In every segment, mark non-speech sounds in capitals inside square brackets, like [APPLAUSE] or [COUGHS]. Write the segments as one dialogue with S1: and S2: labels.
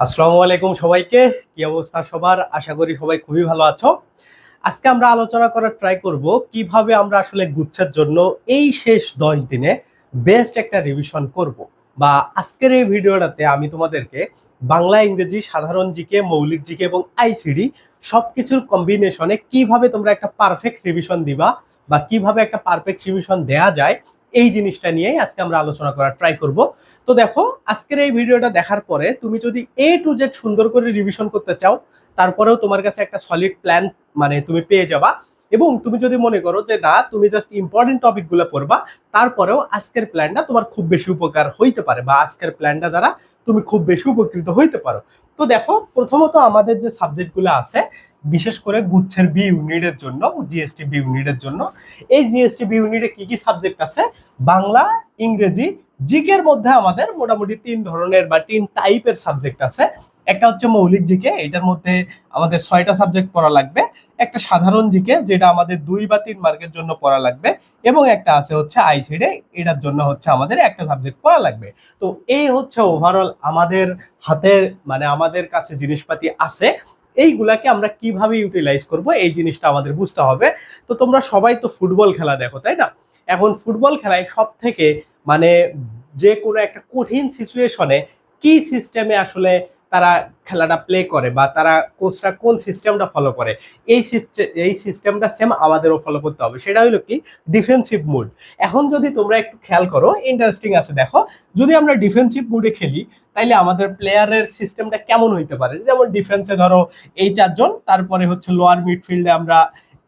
S1: আসসালামু আলাইকুম সবাইকে। কি অবস্থা সবার? আশা করি সবাই খুবই ভালো আছো। আজকে আমরা আলোচনা করার ট্রাই করব কীভাবে আমরা আসলে গুচ্ছের জন্য এই শেষ দশ দিনে বেস্ট একটা রিভিশন করব। বা আজকের এই ভিডিওটাতে আমি তোমাদেরকে বাংলা, ইংরেজি, সাধারণ জিকে, মৌলিক জিকে এবং আইসিডি সবকিছুর কম্বিনেশনে কীভাবে তোমরা একটা পারফেক্ট রিভিশন দিবা বা কীভাবে একটা পারফেক্ট রিভিশন দেয়া যায় এই জিনিসটা নিয়েই আজকে আমরা আলোচনা করার ট্রাই করব। তো দেখো, আজকের এই ভিডিওটা দেখার পরে তুমি যদি এ টু জেড সুন্দর করে রিভিশন করতে চাও, তারপরেও তোমার কাছে একটা সলিড প্ল্যান মানে তুমি পেয়ে যাবা এবং তুমি যদি মনে করো যে না, তুমি জাস্ট ইম্পর্টেন্ট টপিকগুলো পড়বা, তারপরেও আজকের প্ল্যানটা তোমার খুব বেশি উপকার হইতে পারে বা আজকের প্ল্যানটা দ্বারা তুমি খুব বেশি উপকৃত হইতে পারো। তো দেখো, প্রথমত আমাদের যে সাবজেক্টগুলো আছে, বিশেষ করে গুচ্ছের বি ইউনিটের জন্য জিএসটি বি ইউনিটের জন্য, এই জিএসটি বি ইউনিটে কি কি সাবজেক্ট আছে? বাংলা, ইংরেজি, জিকের মধ্যে আমাদের মোটামুটি তিন ধরনের বা তিন টাইপের সাবজেক্ট আছে। একটা হচ্ছে মৌলিক জিকে, এটার মধ্যে আমাদের ছয়টা সাবজেক্ট পড়া লাগবে। একটা সাধারণ জিকে, যেটা আমাদের দুই বা তিন মার্কের জন্য পড়া লাগবে। এবং একটা আছে হচ্ছে আইসিডে এটার জন্য হচ্ছে আমাদের একটা সাবজেক্ট পড়া লাগবে। তো এই হচ্ছে ওভারঅল আমাদের হাতের মানে আমাদের কাছে জিনিসপাতি আছে। এইগুলাকে আমরা কীভাবে ইউটিলাইজ করব, এই জিনিসটা আমাদের বুঝতে হবে। তো তোমরা সবাই তো ফুটবল খেলা দেখো, তাই না? এখন ফুটবল খেলায় সব থেকে মানে যে কোনো একটা কঠিন সিচুয়েশনে কি সিস্টেমে আসলে তারা খেলাটা প্লে করে বা তারা কোচরা কোন সিস্টেমটা ফলো করে, এই এই সিস্টেমটা সেম আমাদেরও ফলো করতে হবে। সেটা হলো কি? ডিফেন্সিভ মুড এখন যদি তোমরা একটু খেয়াল করো ইন্টারেস্টিং আছে, দেখো। যদি আমরা ডিফেন্সিভ মুডে খেলি, তাইলে আমাদের প্লেয়ারের সিস্টেমটা কেমন হইতে পারে? যেমন ডিফেন্সে ধরো, এই চারজন তারপরে হচ্ছে লোয়ার মিডফিল্ডে আমরা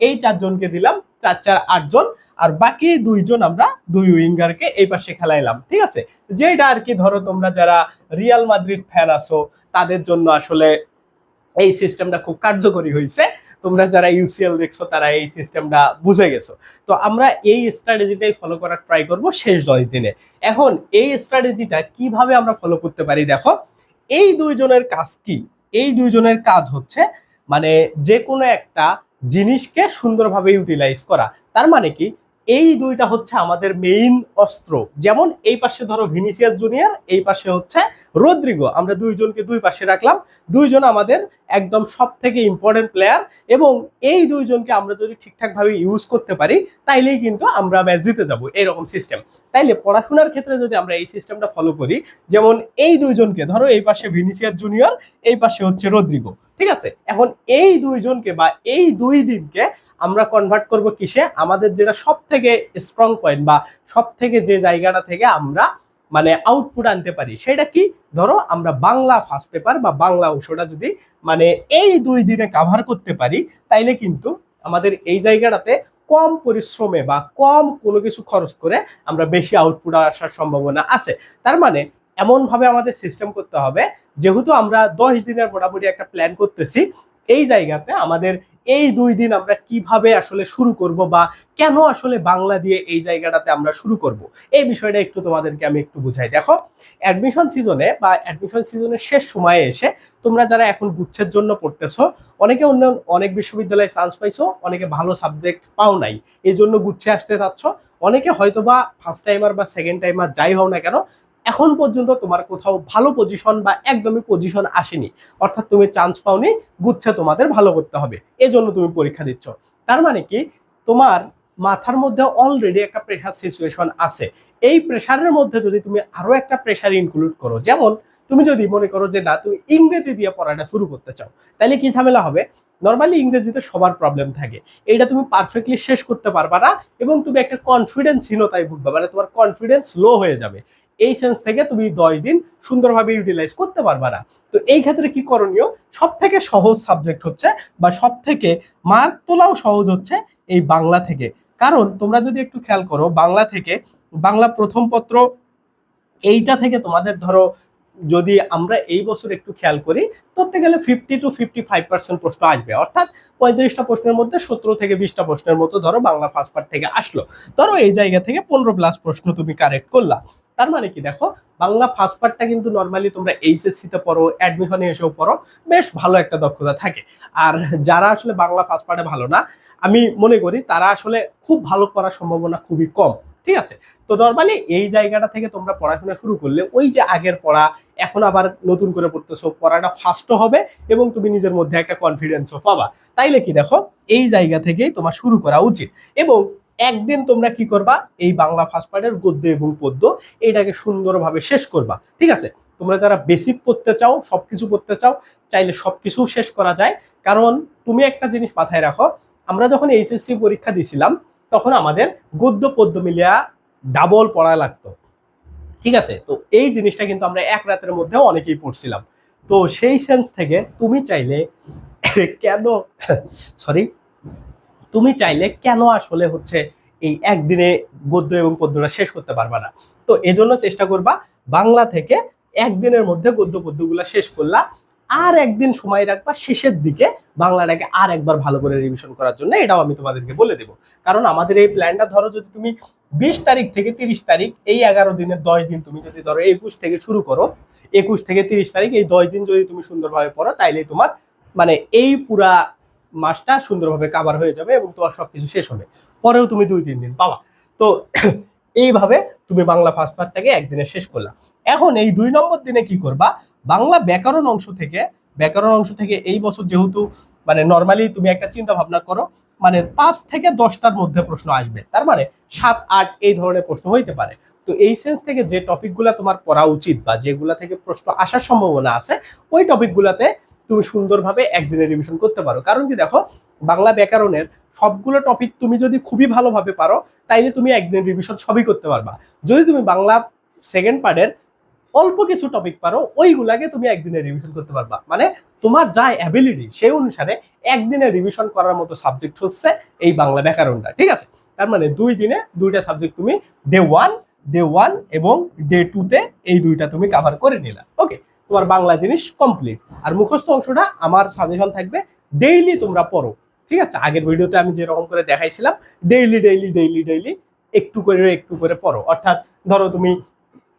S1: এই চারজনকে দিলাম, চার চার আটজন আর বাকি দুইজন আমরা দুই উইঙ্গারকে এই পাশে খেলাইলাম, ঠিক আছে? যেটা আর কি, ধরো তোমরা যারা রিয়াল মাদ্রিদ ফ্যান আছো তাদের জন্য আসলে এই সিস্টেমটা খুব কার্যকরী হয়েছে তোমরা যারা ইউসিএল দেখছ, তারা এই সিস্টেমটা বুঝে গেছো। তো আমরা এই স্ট্র্যাটেজিটাই ফলো করার ট্রাই করব শেষ দশ দিনে। এখন এই স্ট্র্যাটেজিটা কীভাবে আমরা ফলো করতে পারি দেখো, এই দুইজনের কাজ কি? এই দুইজনের কাজ হচ্ছে মানে যে কোনো একটা জিনিসকে সুন্দরভাবে ইউটিলাইজ করা। তার মানে কি? এই দুইটা হচ্ছে আমাদের মেইন অস্ত্র। যেমন এই পাশে ধরো ভিনিসিয়াস জুনিয়র এই পাশে হচ্ছে রদ্রিগো। আমরা দুইজনকে দুই পাশে রাখলাম। দুইজন আমাদের একদম সব থেকে ইম্পর্টেন্ট প্লেয়ার এবং এই দুইজনকে আমরা যদি ঠিকঠাকভাবে ইউজ করতে পারি, তাইলেই কিন্তু আমরা ম্যাচ জিতে যাব এরকম সিস্টেম তাইলে পড়াশোনার ক্ষেত্রে যদি আমরা এই সিস্টেমটা ফলো করি, যেমন এই দুইজনকে, ধরো এই পাশে ভিনিসিয়াস জুনিয়র এই পাশে হচ্ছে রদ্রিগো। ঠিক আছে? এখন এই দুইজনকে বা এই দুই দিনকে আমরা কনভার্ট করব কিসে? আমাদের যেটা সব থেকে স্ট্রং পয়েন্ট বা সব থেকে যে জায়গাটা থেকে আমরা মানে আউটপুট আনতে পারি, সেটা কি? ধরো আমরা বাংলা ফার্স্ট পেপার বা বাংলা অংশটা যদি মানে এই দুই দিনে কাভার করতে পারি, তাইলে কিন্তু আমাদের এই জায়গাটাতে কম পরিশ্রমে বা কম কোনো কিছু খরচ করে আমরা বেশি আউটপুট আসার সম্ভাবনা আছে। তার মানে এমনভাবে আমাদের সিস্টেম করতে হবে, যেহেতু আমরা দশ দিনের মোটামুটি একটা প্ল্যান করতেছি, এই জায়গাতে আমাদের এই দুই দিন আমরা কীভাবে আসলে শুরু করব বা কেন আসলে বাংলা দিয়ে এই জায়গাটাতে আমরা শুরু করব? এই বিষয়টা একটু তোমাদেরকে আমি একটু বুঝাই। দেখো অ্যাডমিশন সিজনে বা অ্যাডমিশন সিজনের শেষ সময়ে এসে তোমরা যারা এখন গুচ্ছের জন্য পড়তেছো, অনেকে অন্য, অনেক বিশ্ববিদ্যালয়ে চান্স পাইছো, অনেকে ভালো সাবজেক্ট পাও নাই এই জন্য গুচ্ছে আসতে চাচ্ছ। অনেকে হয়তো বা ফার্স্ট টাইমার বা সেকেন্ড টাইমার যাই হও না কেন এখন পর্যন্ত তোমার কোথাও ভালো পজিশন বা একদমই পজিশন আসেনি। অর্থাৎ তুমি চান্স পাওনি, গুচ্ছে তোমাদের ভালো করতে হবে। এজন্য তুমি পরীক্ষা দিচ্ছ। তার মানে কি? তোমার মাথার মধ্যে অলরেডি একটা প্রেশার সিচুয়েশন আছে। এই প্রেশারের মধ্যে যদি তুমি আরও একটা প্রেশার ইনক্লুড করো, যেমন তুমি যদি মনে করো যে, না, তুমি ইংরেজি দিয়ে পড়াটা শুরু করতে চাও তাহলে কি ঝামেলা হবে? নর্মালি ইংরেজিতে সবার প্রবলেম থাকে। এটা তুমি পারফেক্টলি শেষ করতে পারবা না এবং তুমি একটা কনফিডেন্সহীনতায় ভুগবে। মানে তোমার কনফিডেন্স লো হয়ে যাবে। এই সেন্স থেকে তুমি দশ দিন সুন্দরভাবে ইউটিলাইজ করতে পারবা না। তো এই ক্ষেত্রে কি করণীয়? সব থেকে সহজ সাবজেক্ট হচ্ছে বা সব থেকে মার্ক তোলাও সহজ হচ্ছে এই বাংলা থেকে। কারণ তোমরা যদি একটু খেয়াল করো, বাংলা থেকে বাংলা প্রথম পত্র এইটা থেকে তোমাদের ধরো যদি আমরা এই বছর একটু খেয়াল করি, ধরতে গেলে fifty two fifty five percent প্রশ্ন আসবে। অর্থাৎ পঁয়ত্রিশটা প্রশ্নের মধ্যে সতেরো থেকে বিশটা প্রশ্নের মতো ধরো বাংলা ফার্স্ট পার্ট থেকে আসলো। ধরো এই জায়গা থেকে পনেরো প্লাস প্রশ্ন তুমি কারেক্ট করলা। তার মানে কি দেখো, বাংলা ফার্স্ট পার্টটা কিন্তু নর্মালি তোমরা এইচএসসিতে পড়ো অ্যাডমিশনে এসেও পড়ো, বেশ ভালো একটা দক্ষতা থাকে। আর যারা আসলে বাংলা ফার্স্ট পার্টে ভালো না, আমি মনে করি তারা আসলে খুব ভালো করার সম্ভাবনা খুবই কম। ঠিক আছে? তো নর্মালি এই জায়গাটা থেকে তোমরা পড়াশোনা শুরু করলে ওই যে আগের পড়া, এখন আবার নতুন করে পড়তেছো, পড়াটা ফাস্টও হবে এবং তুমি নিজের মধ্যে একটা কনফিডেন্সও পাবা। তাইলে কি দেখো, এই জায়গা থেকেই তোমার শুরু করা উচিত এবং একদিন তোমরা কি করবা, এই বাংলা ফার্স্ট পার্টের গদ্য এবং পদ্য এইটাকে সুন্দরভাবে শেষ করবা। ঠিক আছে? তোমরা যারা বেসিক পড়তে চাও, সবকিছু পড়তে চাও, চাইলে সবকিছু শেষ করা যায়। কারণ তুমি একটা জিনিস মাথায় রাখো, আমরা যখন এইচএসসি পরীক্ষা দিছিলাম তখন আমাদের গদ্য পদ্য মিলিয়া ডাবল পড়া লাগতো। ঠিক আছে? তো এই জিনিসটা কিন্তু আমরা এক রাতের মধ্যেও অনেকেই পড়ছিলাম। তো সেই সেন্স থেকে তুমি চাইলে কেন [LAUGHS] সরি তুমি চাইলে কেন আসলে হচ্ছে এই একদিনে গদ্য এবং পদ্যটা শেষ করতে পারবা না? তো এজন্য চেষ্টা করবা বাংলা থেকে একদিনের মধ্যে গদ্য পদ্যগুলা শেষ করলা আর একদিন সময় রাখবা শেষের দিকে বাংলাটাকে আর একবার ভালো করে রিভিশন করার জন্য, এটাও আমি তোমাদেরকে বলে দেবো। কারণ আমাদের এই প্ল্যানটা ধরো যদি তুমি বিশ তারিখ থেকে তিরিশ তারিখ, এই এগারো দিনের দশ দিন তুমি যদি ধরো একুশ থেকে শুরু করো, একুশ থেকে তিরিশ তারিখ এই দশ দিন যদি তুমি সুন্দরভাবে পড়ো তাইলে তোমার মানে এই পুরা মাসটা সুন্দরভাবে কাভার হয়ে যাবে এবং তোমার সবকিছু শেষ হবে। পরেও তুমি দুই, তিন দিন পাবা। তো [CLEARS THROAT] এইভাবে তুমি বাংলা ফার্স্ট পার্টটাকে একদিনে শেষ করলা। এখন এই দুই নম্বর দিনে কি করবা? বাংলা ব্যাকরণ অংশ থেকে, ব্যাকরণ অংশ থেকে এই বছর যেহেতু মানে নর্মালি তুমি একটা চিন্তা ভাবনা করো মানে পাঁচ থেকে দশটার মধ্যে প্রশ্ন আসবে। তার মানে সাত, আট এই ধরনের প্রশ্ন হইতে পারে। তো এই সেন্স থেকে যে টপিকগুলা তোমার পড়া উচিত বা যেগুলা থেকে প্রশ্ন আসার সম্ভাবনা আছে, ওই টপিকগুলাতে তুমি সুন্দরভাবে একদিনে রিভিশন করতে পারো। কারণ কি দেখো, বাংলা ব্যাকরণের সবগুলো টপিক তুমি যদি খুবই ভালোভাবে পারো, তাইলে তুমি একদিন রিভিশন সবই করতে পারবা। যদি তুমি বাংলা সেকেন্ড পার্টের অল্প কিছু টপিক পারো, ওইগুলাকে তুমি একদিনে রিভিশন করতে পারবা। মানে তোমার যা অ্যাবিলিটি সেই অনুসারে একদিনে রিভিশন করার মতো সাবজেক্ট হচ্ছে এই বাংলা ব্যাকরণটা, ঠিক আছে? তার মানে দুই দিনে দুইটা সাবজেক্ট তুমি ডে ওয়ান ডে ওয়ান এবং ডে টুতে এই দুইটা তুমি কাভার করে নিলা। ওকে তোমার বাংলা জিনিস কমপ্লিট আর মুখস্থ অংশটা আমার সাজেশন থাকবে ডেইলি তোমরা পড়ো, ঠিক আছে? আগের ভিডিওতে আমি যেরকম করে দেখাইছিলাম ডেইলি ডেইলি ডেইলি ডেইলি একটু করে একটু করে পড়ো। অর্থাৎ ধরো তুমি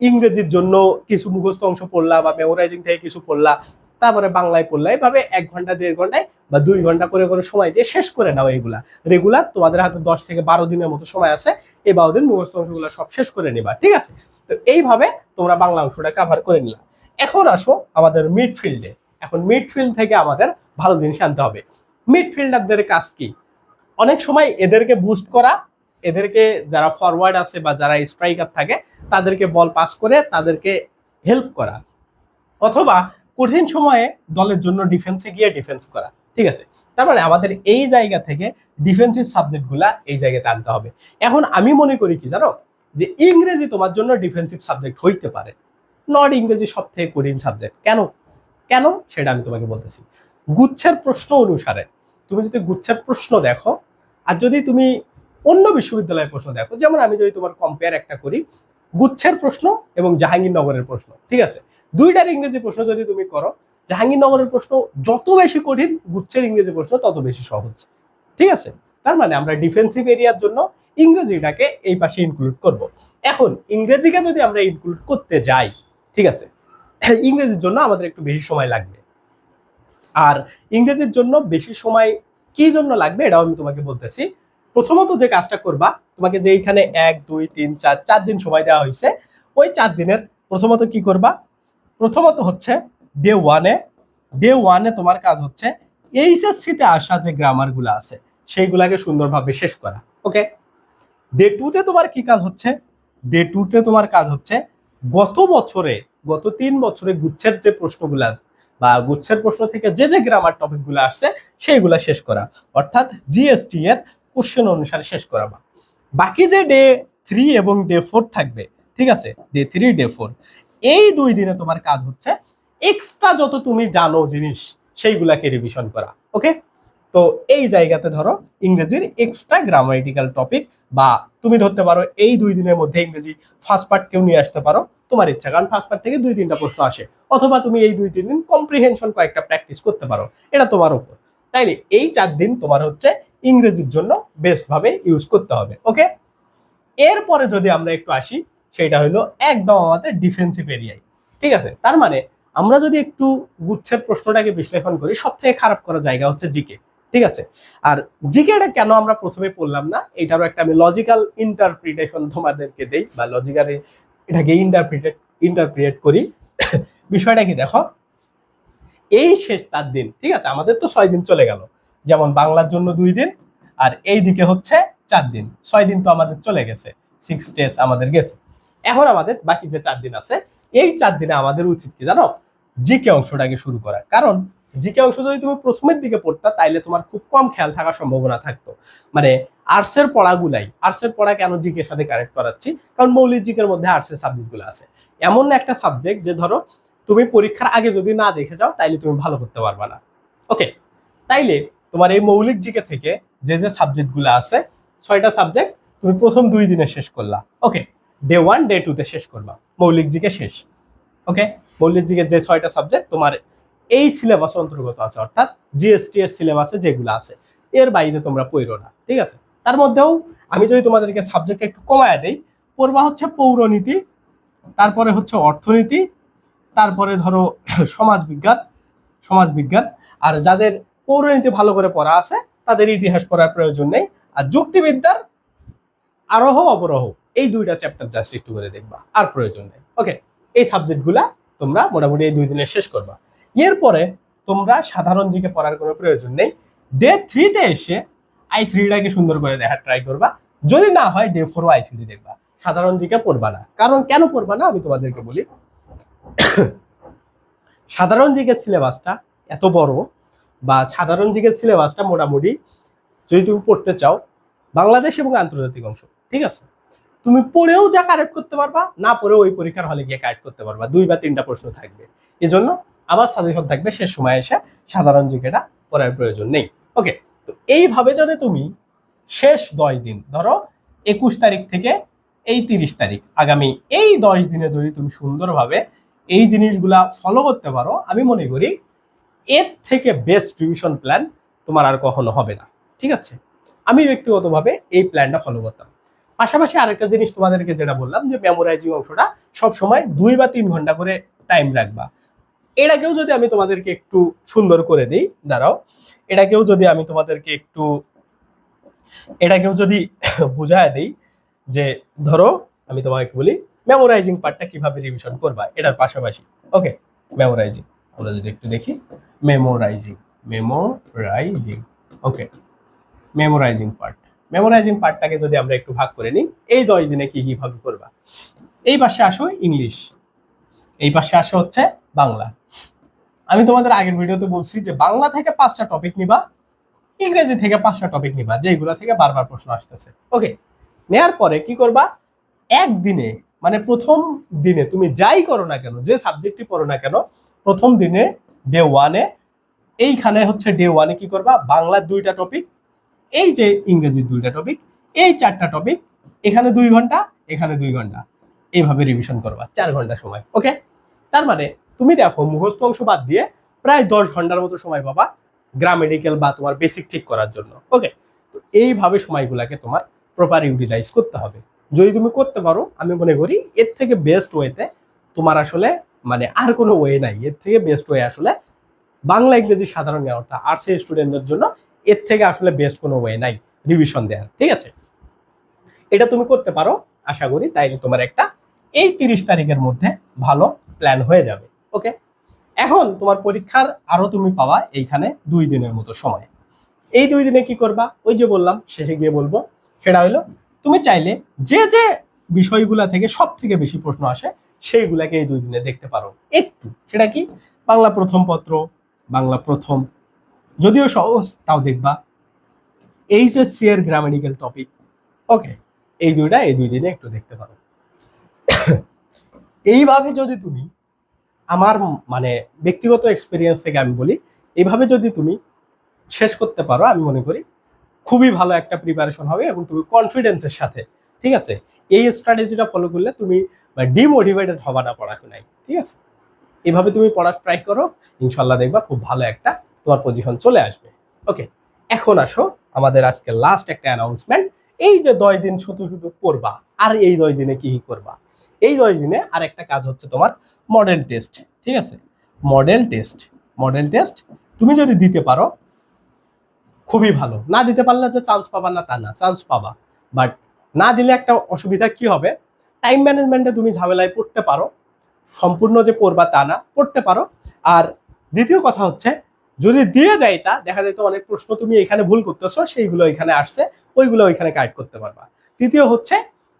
S1: ইংরেজির জন্য কিছু মুখস্থ অংশ পড়লা বা মেমোরাইজিং থেকে কিছু পড়লা, তারপরে বাংলায় পড়লা। এভাবে এক ঘণ্টা, দেড় ঘন্টায় বা দুই ঘণ্টা করে করে সময় দিয়ে শেষ করে নাও এগুলা। রেগুলার তোমাদের হাতে দশ থেকে বারো দিনের মতো সময় আছে এই বারো দিন মুখস্থ অংশগুলো সব শেষ করে নিবা, ঠিক আছে? তো এইভাবে তোমরা বাংলা অংশটা কাভার করে নিলা। এখন আসো আমাদের মিডফিল্ডে এখন মিডফিল্ড থেকে আমাদের ভালো জিনিস আনতে হবে। মিডফিল্ডারদের কাজ কি? অনেক সময় এদেরকে বুস্ট করা এদেরকে যারা ফরওয়ার্ড আছে বা যারা স্ট্রাইকার থাকে, তাদেরকে বল পাস করে তাদেরকে হেল্প করা। অথবা কঠিন সময়ে দলের জন্য ডিফেন্সে গিয়ে ডিফেন্স করা। ঠিক আছে? তার মানে আমাদের এই জায়গা থেকে ডিফেন্সিভ সাবজেক্টগুলা এই জায়গাতে আনতে হবে। এখন আমি মনে করি কি জানো? যে ইংরেজি তোমার জন্য ডিফেন্সিভ সাবজেক্ট হইতে পারে। নট ইংরেজি সব থেকে কঠিন সাবজেক্ট কেন? কেন? সেটা আমি তোমাকে বলতেছি। গুচ্ছের প্রশ্ন অনুসারে, তুমি যদি গুচ্ছের প্রশ্ন দেখো, আর যদি তুমি অন্য বিশ্ববিদ্যালয়ের প্রশ্ন দেখো। যেমন আমি যদি তোমার কম্পেয়ার একটা করি, গুচ্ছের প্রশ্ন এবং জাহাঙ্গীরনগরের প্রশ্ন, ঠিক আছে? দুইটার ইংরেজি প্রশ্ন যদি তুমি করো, জাহাঙ্গীরনগরের প্রশ্ন যত বেশি কঠিন, গুচ্ছের ইংরেজি প্রশ্ন তত বেশি সহজ, ঠিক আছে? তার মানে আমরা ডিফেন্সিভ এরিয়ার জন্য ইংরেজিটাকে এই পাশে ইনক্লুড করব। এখন ইংরেজিকে যদি আমরা ইনক্লুড করতে যাই, ঠিক আছে? ইংরেজির জন্য আমাদের একটু বেশি সময় লাগবে। আর ইংরেজির জন্য বেশি সময় কি জন্য লাগবে, এটাও আমি তোমাকে বলতেছি। প্রথমত যে কাজটা করবা, তোমাকে যে এইখানে এক, দুই, তিন, চার চার দিন সময় দেওয়া হয়েছে, ওই চার দিনের প্রথমত কি করবা? প্রথমত হচ্ছে ডে ওয়ানে ডে ওয়ানে তোমার কাজ হচ্ছে এইচএসসিতে আসা যে গ্রামারগুলো আছে, সেইগুলাকে সুন্দরভাবে শেষ করা ওকে ডে টুতে তোমার কি কাজ হচ্ছে? ডে টুতে তোমার কাজ হচ্ছে গত বছরে, গত তিন বছরে গুচ্ছের যে প্রশ্নগুলা বা গুচ্ছের প্রশ্ন থেকে যে যে গ্রামার টপিকগুলো আসছে, সেইগুলা শেষ করা, অর্থাৎ জিএসটি এর কোশ্চেন অনুসারে শেষ করাবা বাকি যে ডে থ্রি এবং ডে ফোর থাকবে, ঠিক আছে? ডে থ্রি ডে ফোর এই দুই দিনে তোমার কাজ হচ্ছে এক্সট্রা যত তুমি জানো জিনিস, সেইগুলাকে রিভিশন করা ওকে তো এই জায়গাতে ধরো ইংরেজির এক্সট্রা গ্রামারিটিক্যাল টপিক বা তুমি ধরতে পারো এই দুই দিনের মধ্যে ইংরেজি ফার্স্ট পার্ট কেউ নিয়ে আসতে পারো, তোমার ইচ্ছা, কারণ ফার্স্ট পার্ট থেকে দুই, তিনটা প্রশ্ন আসে, অথবা তুমি এই দুই, তিন দিন কম্প্রিহেনশন কয়েকটা প্র্যাকটিস করতে পারো, এটা তোমার উপর। তাইলে এই চার দিন তোমার হচ্ছে ইংরেজির জন্য বেস্ট ভাবে ইউজ করতে হবে ওকে এরপরে যদি আমরা একটু আসি সেটা হলো একদম আমাদের ডিফেন্সিভ এরিয়ায় ঠিক আছে? তার মানে আমরা যদি একটু গুচ্ছের প্রশ্নটাকে বিশ্লেষণ করি সব থেকে খারাপ করা জায়গা হচ্ছে জিকে ঠিক আছে? আর জিকেটা কেন আমরা প্রথমে পড়লাম না? এটারও একটা আমি লজিক্যাল ইন্টারপ্রিটেশন তোমাদেরকে দেই, বা লজিক্যালি এটাকে ইন্টারপ্রিটেট ইন্টারপ্রিয়েট করি। [COUGHS] বিষয়টা কি দেখো? এই শেষ চার দিন, ঠিক আছে? আমাদের তো ছয় দিন চলে গেল। যেমন বাংলার জন্য দুই দিন, আর এই দিকে হচ্ছে চার দিন। ছয় দিন তো আমাদের চলে গেছে। সিক্স ডেজ আমাদের গেছে। এখন আমাদের বাকি যে চার দিন আছে, এই চার দিনে আমাদের উচিত কি জানো? জিকে অংশটাকে শুরু করা। কারণ জিকে অংশ যদি তুমি প্রথমের দিকে পড়তা, তাইলে তোমার খুব কম খেয়াল থাকার সম্ভাবনা থাকতো। মানে আর্টসের পড়াগুলাই আর্টসের পড়া কেন জিকের সাথে কানেক্ট করাচ্ছি? কারণ মৌলিক জিকের মধ্যে আর্টসের সাবজেক্টগুলো আছে। এমন একটা সাবজেক্ট যে ধরো, তুমি পরীক্ষার আগে যদি না দেখে যাও, তাইলে তুমি ভালো করতে পারবা না। ওকে তাইলে তোমার এই মৌলিক জিকে থেকে যে যে সাবজেক্টগুলো আছে, ছয়টা সাবজেক্ট তুমি প্রথম দুই দিনে শেষ করলা। ওকে ডে ওয়ান ডে টুতে শেষ করবা। মৌলিক জিকে শেষ। ওকে মৌলিক জিকে যে ছয়টা সাবজেক্ট তোমার এই সিলেবাস অন্তর্গত আছে, অর্থাৎ জিএসটি এর সিলেবাসে যেগুলো আছে, এর বাইরে তোমরা পড়ো না, ঠিক আছে? তার মধ্যেও আমি যদি তোমাদেরকে সাবজেক্ট একটু কমায় দেই, পড়বা হচ্ছে পৌরনীতি, তারপরে হচ্ছে অর্থনীতি, তারপরে ধরো সমাজবিজ্ঞান সমাজবিজ্ঞান আর যাদের পৌরনীতি ভালো করে পড়া আছে, তাদের ইতিহাস পড়ার প্রয়োজন নেই। আর যুক্তিবিদ্যার আরোহ অবরোহ, এই দুইটা চ্যাপ্টার জাস্ট একটু করে দেখবা, আর প্রয়োজন নেই। ওকে এই সাবজেক্টগুলা তোমরা মোটামুটি এই দুই দিনে শেষ করবা। এরপরে তোমরা সাধারণ জিকে পড়ার কোনো প্রয়োজন নেই। ডে থ্রিতে এসে আই থ্রিটাকে সুন্দর করে দেখার ট্রাই করবা। যদি না হয় ডে ফোরও আই থ্রি দেখবা। সাধারণ জিকে পড়বা না। কারণ কেন পড়বা না, আমি তোমাদেরকে বলি। [COUGHS] সাধারণ জিকে সিলেবাসটা এত বড় বা সাধারণ জিকের সিলেবাসটা মোটামুটি যদি তুমি পড়তে চাও, বাংলাদেশ এবং আন্তর্জাতিক অংশ, ঠিক আছে? তুমি পড়েও যা কারেক্ট করতে পারবা, না পড়েও ওই পরীক্ষার হলে গিয়ে কারেক্ট করতে পারবা। দুই বা তিনটা প্রশ্ন থাকবে। এজন্য আমার সাজেশন থাকবে, শেষ সময় এসে সাধারণ জিকেটা পড়ার প্রয়োজন নেই। ওকে তো এইভাবে যদি তুমি শেষ দশ দিন, ধরো একুশ তারিখ থেকে এই তিরিশ তারিখ, আগামী এই দশ দিনে যদি তুমি সুন্দরভাবে এই জিনিসগুলা ফলো করতে পারো, আমি মনে করি এর থেকে বেস্ট রিভিশন প্ল্যান তোমার আর কখনো হবে না। ঠিক আছে? আমি ব্যক্তিগতভাবে এই প্ল্যানটা ফলো করতাম। পাশাপাশি আরেকটা জিনিস তোমাদেরকে যেটা বললাম যে মেমোরাইজিং অংশটা সব সময় দুই বা তিন ঘণ্টা করে টাইম রাখবা। এটাকেও যদি আমি তোমাদেরকে একটু সুন্দর করে দিই, দাঁড়াও। এটাকেও যদি আমি তোমাদেরকে একটু এটাকেও যদি [LAUGHS] বুঝায় দিই যে, ধরো, আমি তোমাকে বলি মেমোরাইজিং পার্টটা কীভাবে রিভিশন করবা? এটার পাশাপাশি ওকে মেমোরাইজিং আমরা যদি একটু দেখি। Memorizing memorizing okay memorizing part memorizing পার্টটাকে যদি আমরা একটু ভাগ করে নিই, এই দশ দিনে কি কীভাবে করবা? এই পাশে আসো ইংলিশ। এই পাশে আসো হচ্ছে বাংলা। আমি তোমাদের আগের ভিডিওতে বলছি যে বাংলা থেকে পাঁচটা টপিক নিবা, ইংরেজি থেকে পাঁচটা টপিক নিবা যেগুলো থেকে বারবার প্রশ্ন আসতেছে। ওকে নেয়ার পরে কি করবা? একদিনে মানে প্রথম দিনে তুমি যাই করো না কেন, যে সাবজেক্টই পড়ো না কেন, প্রথম দিনে ডে ওয়ানে এইখানে হচ্ছে ডে ওয়ানে কি করবা? বাংলার দুইটা টপিক এই যে ইংরেজির দুইটা টপিক এই চারটা টপিক এখানে দুই ঘণ্টা, এখানে দুই ঘণ্টা। এইভাবে রিভিশন করবা, চার ঘণ্টা সময় ওকে তার মানে তুমি দেখো, মুখস্থ অংশ বাদ দিয়ে প্রায় দশ ঘণ্টার মতো সময় পাবা গ্রামেডিক্যাল বা তোমার বেসিক ঠিক করার জন্য ওকে তো এইভাবে সময়গুলোকে তোমার প্রপার ইউটিলাইজ করতে হবে। যদি তুমি করতে পারো, আমি মনে করি এর থেকে বেস্ট ওয়েতে তোমার আসলে মানে আর কোনো ওয়ে নাই। এর থেকে বেস্ট ওয়ে আসলে বাংলা ইংরেজি সাধারণ জ্ঞান অর্থাৎ আর্টসের স্টুডেন্টদের জন্য এর থেকে আসলে বেস্ট কোনো ওয়ে নাই রিভিশন দেওয়ার ঠিক আছে? এটা তুমি করতে পারো, আশা করি তাইলে তোমার একটা এই তিরিশ তারিখের মধ্যে ভালো প্ল্যান হয়ে যাবে ওকে এখন তোমার পরীক্ষার আরও তুমি পাওয়া এইখানে দুই দিনের মতো সময়। এই দুই দিনে কি করবা? ওই যে বললাম, শেষে গিয়ে বলব, সেটা হলো তুমি চাইলে যে যে বিষয়গুলা থেকে সব থেকে বেশি প্রশ্ন আসে সেইগুলাকে এই দুই দিনে দেখতে পারো। একটু, সেটা কি? বাংলা প্রথম পত্র, বাংলা প্রথম। যদিও সহজ, তাও দেখবা। এইচএসসি এর গ্রামাটিক্যাল টপিক ওকে এই দুইটা এই দুই দিনে একটু দেখতে পারো। [COUGHS] এইভাবে যদি তুমি আমার মানে ব্যক্তিগত এক্সপিরিয়েন্স থেকে আমি বলি, এইভাবে যদি তুমি শেষ করতে পারো, আমি মনে করি খুবই ভালো একটা প্রিপারেশন হবে এবং তুমি কনফিডেন্সের সাথে, ঠিক আছে? এই স্ট্র্যাটেজিটা ফলো করলে তুমি ডিমোটিভেটেড হবা না পড়াশোনায়, ঠিক আছে? এভাবে তুমি পড়ার ট্রাই করো ইনশাল্লাহ দেখবা খুব ভালো একটা তোমার পজিশন চলে আসবে। ওকে এখন আসো, আমাদের আজকে লাস্ট একটা অ্যানাউন্সমেন্ট এই যে দশ দিন শুধু শুধু পড়বা, আর এই দশ দিনে কি কি করবা? এই দশ দিনে আর একটা কাজ হচ্ছে তোমার মডেল টেস্ট ঠিক আছে? মডেল টেস্ট মডেল টেস্ট তুমি যদি দিতে পারো, খুবই ভালো। না দিতে পারলে যে চান্স পাবা না তা না চান্স পাবা। বাট না দিলে একটা অসুবিধা কি হবে? টাইম ম্যানেজমেন্টে তুমি ঝামেলায় পড়তে পারো। সম্পূর্ণ যে পড়বা তা না, পড়তে পারো। আর দ্বিতীয় কথা হচ্ছে, যদি দিয়ে যাই তা দেখা যায় তো অনেক প্রশ্ন তুমি এখানে ভুল করতেছো, সেইগুলো এখানে আসছে, ওইগুলো ওইখানে কারেক্ট করতে পারবা। তৃতীয় হচ্ছে,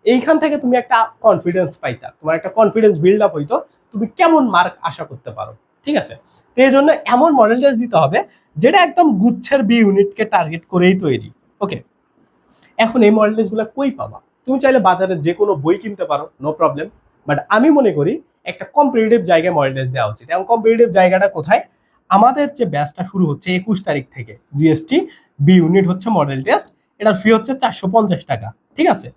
S1: এইখান থেকে তুমি একটা কনফিডেন্স পাইতা, তোমার একটা কনফিডেন্স বিল্ড আপ হইতো, তুমি কেমন মার্ক আশা করতে পারো, ঠিক আছে? তো এই জন্য এমন মডেল টেস্ট দিতে হবে, যেটা একদম গুচ্ছের বি ইউনিটকে টার্গেট করেই তৈরি ওকে এখন এই মডেল টেস্টগুলো কই পাবা? তুমি চাইলে বাজারে যে কোনো বই কিনতে পারো নো প্রবলেম বাট আমি মনে করি একটা কম্পিটিটিভ জায়গায় মডেল টেস্ট দেওয়া উচিত। এবং কম্পিটিটিভ জায়গাটা কোথায়? আমাদের যে ব্যাচটা শুরু হচ্ছে একুশ তারিখ থেকে জিএসটি বি ইউনিট হচ্ছে মডেল টেস্ট এটার ফি হচ্ছে চারশো পঞ্চাশ টাকা, ঠিক আছে?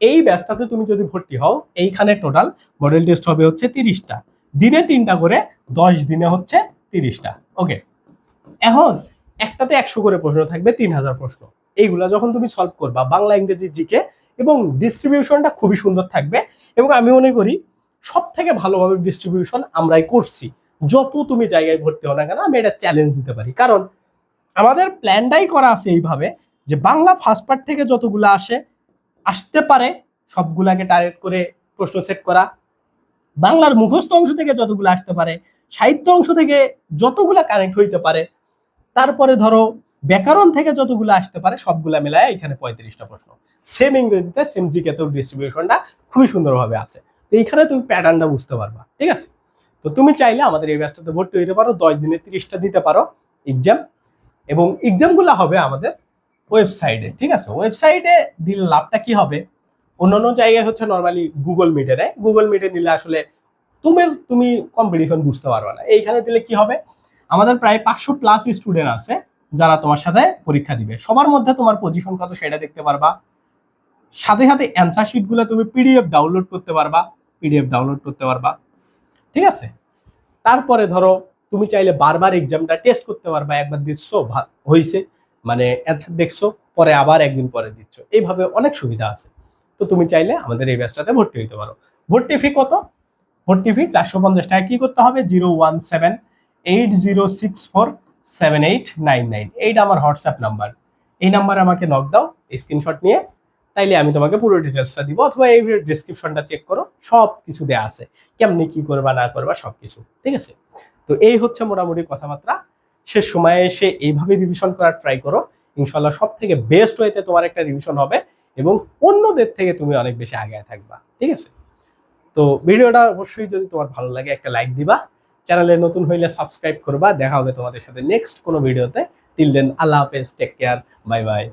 S1: এই ব্যাচটাতে তুমি যদি ভর্তি হও, এইখানে টোটাল মডেল টেস্ট হবে হচ্ছে তিরিশটা। দিনে তিনটা করে, দশ দিনে হচ্ছে তিরিশটা ওকে এখন একটাতে একশো করে প্রশ্ন থাকবে, তিন হাজার প্রশ্ন। এইগুলা যখন তুমি সলভ করবা, বাংলা, ইংরেজি জিকে এবং ডিস্ট্রিবিউশনটা খুবই সুন্দর থাকবে এবং আমি মনে করি সব থেকে ভালোভাবে ডিস্ট্রিবিউশন আমরাই করছি। যত তুমি জায়গায় ভর্তি হও না কেন, আমি এটা চ্যালেঞ্জ দিতে পারি। কারণ আমাদের প্ল্যানটাই করা আছে এইভাবে যে বাংলা ফার্স্ট পার্ট থেকে যতগুলো আসে, আসতে পারে, সবগুলাকে টার্গেট করে প্রশ্ন সেট করা। বাংলার মুখস্থ অংশ থেকে যতগুলো আসতে পারে, সাহিত্য অংশ থেকে যতগুলা কানেক্ট হইতে পারে, তারপরে ধরো ব্যাকরণ থেকে যতগুলো আসতে পারে, সবগুলা মেলায় এখানে পঁয়ত্রিশটা প্রশ্ন। সেম ইংরেজিতে সেম জিকেতেও ডিস্ট্রিবিউশনটা খুবই সুন্দরভাবে আছে। তো এইখানে তুমি প্যাটার্নটা বুঝতে পারবা, ঠিক আছে? তো তুমি চাইলে আমাদের এই ব্যাচটাতে ভর্তি হইতে পারো, দশ দিনে তিরিশটা দিতে পারো এক্সাম এবং এক্সামগুলো হবে আমাদের ওয়েবসাইটে ঠিক আছে? ওয়েবসাইটে দিলে লাভটা কি হবে? অন্যান্য জায়গায় হচ্ছে নর্মালি গুগল মিটে নেয় গুগল মিটে নিলে আসলে তুমি তুমি কম্পিটিশন বুঝতে পারবে না। এইখানে দিলে কি হবে? আমাদের প্রায় পাঁচশো প্লাস স্টুডেন্ট আছে। যারা তোমার সাথে পরীক্ষা দিবে। সবার মধ্যে তোমার পজিশন কত সেটা দেখতে পারবা। সাথে সাথে অ্যান্সার শিটগুলো তুমি পিডিএফ ডাউনলোড করতে পারবা। পিডিএফ ডাউনলোড করতে পারবা। ঠিক আছে? তারপরে ধরো, তুমি চাইলে বারবার এক্সামটা টেস্ট করতে পারবা। একবার দিচ্ছ হইছে। মানে অ্যান্সার দেখছ, পরে আবার একদিন পরে দিচ্ছ। এইভাবে অনেক সুবিধা আছে। তো তুমি চাইলে আমাদের এই ব্যাচটাতে ভর্তি হইতে পারো। ভর্তি ফি কত? ভর্তি ফি চারশো পঞ্চাশ টাকা। কি করতে হবে? Zero one seven eight zero six four seven eight nine nine এইটা আমার হোয়াটসঅ্যাপ নাম্বার এই নাম্বারে আমাকে নক দাও স্ক্রিনশট নিয়ে। তাইলে আমি তোমাকে পুরো ডিটেলসটা দিব, অথবা এই ডিসক্রিপশনটা চেক করো সব কিছু দেয়া আছে। কেমনি কি করবা, না করবা সব কিছু ঠিক আছে? তো এই হচ্ছে মোটামুটি কথাবার্তা। শেষ সময়ে এসে এইভাবে রিভিশন করার ট্রাই করো। ইনশাল্লাহ সব থেকে বেস্ট ওয়েতে তোমার একটা রিভিশন হবে এবং অন্যদের থেকে তুমি অনেক বেশি আগে থাকবা। ঠিক আছে? তো ভিডিওটা অবশ্যই যদি তোমার ভালো লাগে, একটা লাইক দিবা। চ্যানেলে নতুন হইলে সাবস্ক্রাইব করবা। দেখা হবে তোমাদের সাথে নেক্সট কোনো ভিডিওতে। টিল দেন আল্লাহ হাফেজ টেক কেয়ার বাই বাই